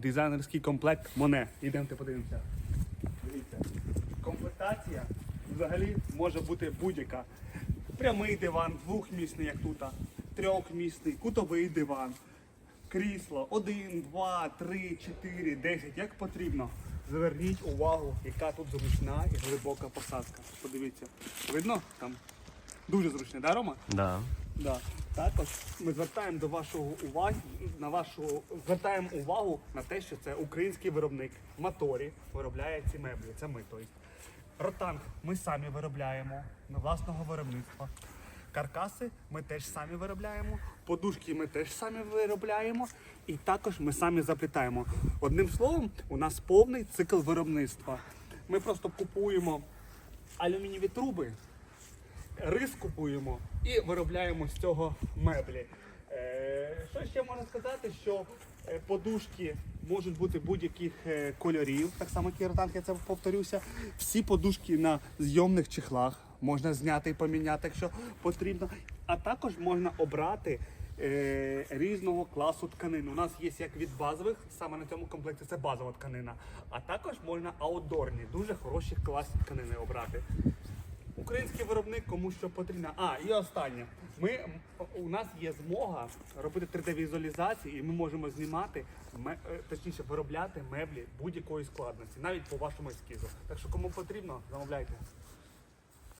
Дизайнерський комплект Моне. Ідемте подивимося. Дивіться. Комплектація взагалі може бути будь-яка. Прямий диван, двохмісний, як тут, трьохмісний, кутовий диван, крісло, один, два, три, чотири, десять, як потрібно. Зверніть увагу, яка тут зручна і глибока посадка. Подивіться. Видно? Там дуже зручне, да, Рома? Да. Да. Також ми звертаємо до вашого уваги на вашу звертаємо увагу на те, що це український виробник Моторі виробляє ці меблі. Це ми. Тобто. Ротанг ми самі виробляємо на власного виробництва. Каркаси ми теж самі виробляємо, подушки ми теж самі виробляємо, і також ми самі заплітаємо. Одним словом, у нас повний цикл виробництва. Ми просто купуємо алюмінієві труби, рис купуємо і виробляємо з цього меблі. Е, що ще можна сказати, що е, подушки можуть бути будь-яких е, кольорів, так само ротанг, я це повторюся. Всі подушки на зйомних чехлах можна зняти і поміняти, якщо потрібно. А також можна обрати різного класу тканин. У нас є як від базових, саме на цьому комплекті це базова тканина. А також можна аутдорні, дуже хороші класні тканини обрати. Український виробник кому що потрібно. А, і останнє. Ми, у нас є змога робити 3D-візуалізації, і ми можемо знімати, е, точніше, виробляти меблі будь-якої складності, навіть по вашому ескізу. Так що кому потрібно, замовляйте.